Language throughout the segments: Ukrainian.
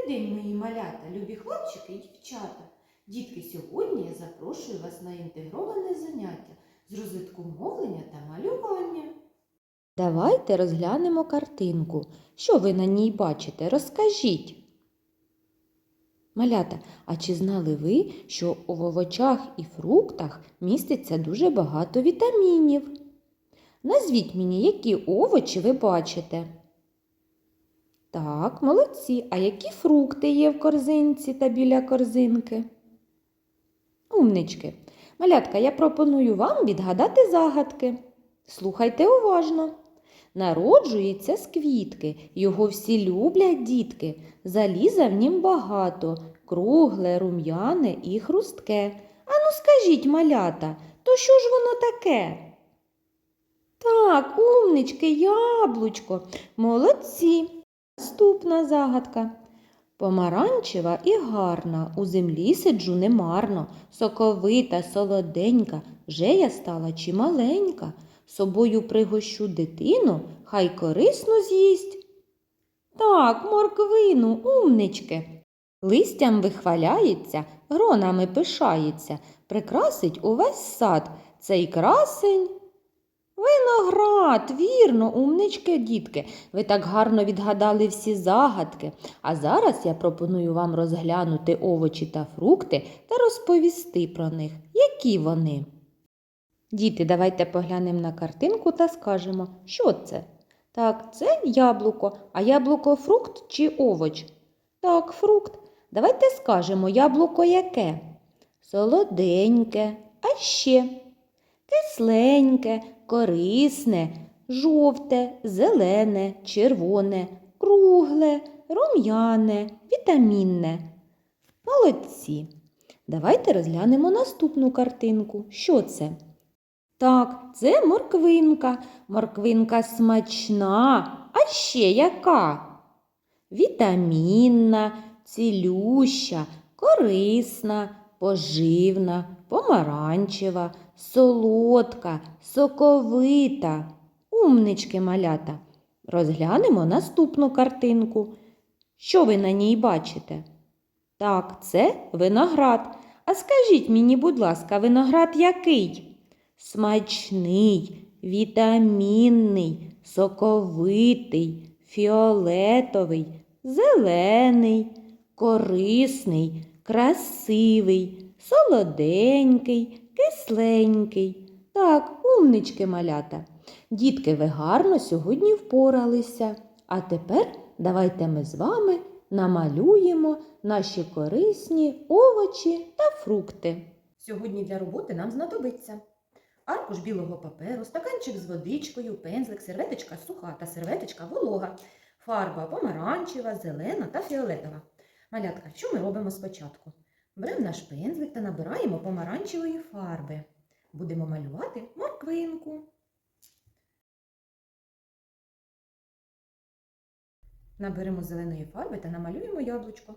Добрий день, мої малята, любі хлопчики і дівчата. Дітки, сьогодні я запрошую вас на інтегроване заняття з розвитку мовлення та малювання. Давайте розглянемо картинку. Що ви на ній бачите? Розкажіть. Малята, а чи знали ви, що у овочах і фруктах міститься дуже багато вітамінів? Назвіть мені, які овочі ви бачите. Так, молодці. А які фрукти є в корзинці та біля корзинки? Умнички. Малятка, я пропоную вам відгадати загадки. Слухайте уважно. Народжується з квітки, його всі люблять дітки. Заліза в нім багато, кругле, рум'яне і хрустке. Ану скажіть, малята, то що ж воно таке? Так, умнички, яблучко, молодці. Наступна загадка. Помаранчева і гарна, у землі сиджу немарно, соковита, солоденька, вже я стала чималенька. Собою пригощу дитину, хай корисно з'їсть. Так, морквину, умнички. Листям вихваляється, гронами пишається, прикрасить увесь сад. Цей красень. Виноград, вірно, умнички, дітки. Ви так гарно відгадали всі загадки. А зараз я пропоную вам розглянути овочі та фрукти та розповісти про них, які вони. Діти, давайте поглянемо на картинку та скажемо, що це. Так, це яблуко. А яблуко фрукт чи овоч? Так, фрукт. Давайте скажемо, яблуко яке? Солоденьке, а ще кисленьке, корисне, жовте, зелене, червоне, кругле, рум'яне, вітамінне. Молодці. Давайте розглянемо наступну картинку. Що це? Так, це морквинка. Морквинка смачна. А ще яка? Вітамінна, цілюща, корисна, поживна, помаранчева, солодка, соковита. Умнички малята. Розглянемо наступну картинку. Що ви на ній бачите? Так, це виноград. А скажіть мені, будь ласка, виноград який? Смачний, вітамінний, соковитий, фіолетовий, зелений, корисний, красивий, солоденький, кисленький. Так, умнички малята. Дітки, ви гарно сьогодні впоралися. А тепер давайте ми з вами намалюємо наші корисні овочі та фрукти. Сьогодні для роботи нам знадобиться аркуш білого паперу, стаканчик з водичкою, пензлик, серветочка суха та серветочка волога, фарба помаранчева, зелена та фіолетова. Малятка, що ми робимо спочатку? Беремо наш пензлик та набираємо помаранчевої фарби. Будемо малювати морквинку. Наберемо зеленої фарби та намалюємо яблучко.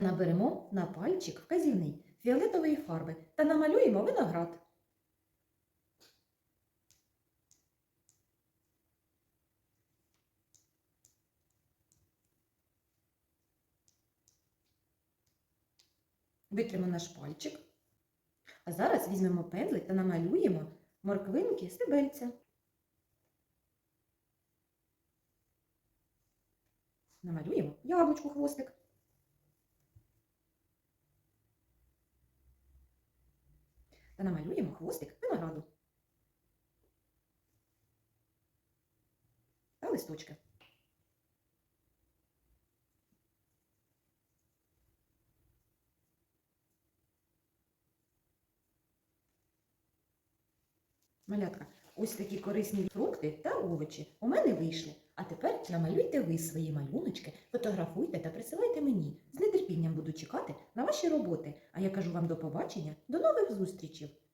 Наберемо на пальчик вказівний фіолетової фарби та намалюємо виноград. Витримо наш пальчик. А зараз візьмемо пензлик та намалюємо морквинки стебельця. Намалюємо яблучку хвостик. та намалюємо хвостик винограду. Та листочки. Малятка, ось такі корисні фрукти та овочі у мене вийшли. А тепер намалюйте ви свої малюночки, фотографуйте та присилайте мені. З нетерпінням буду чекати на ваші роботи. А я кажу вам до побачення, до нових зустрічей!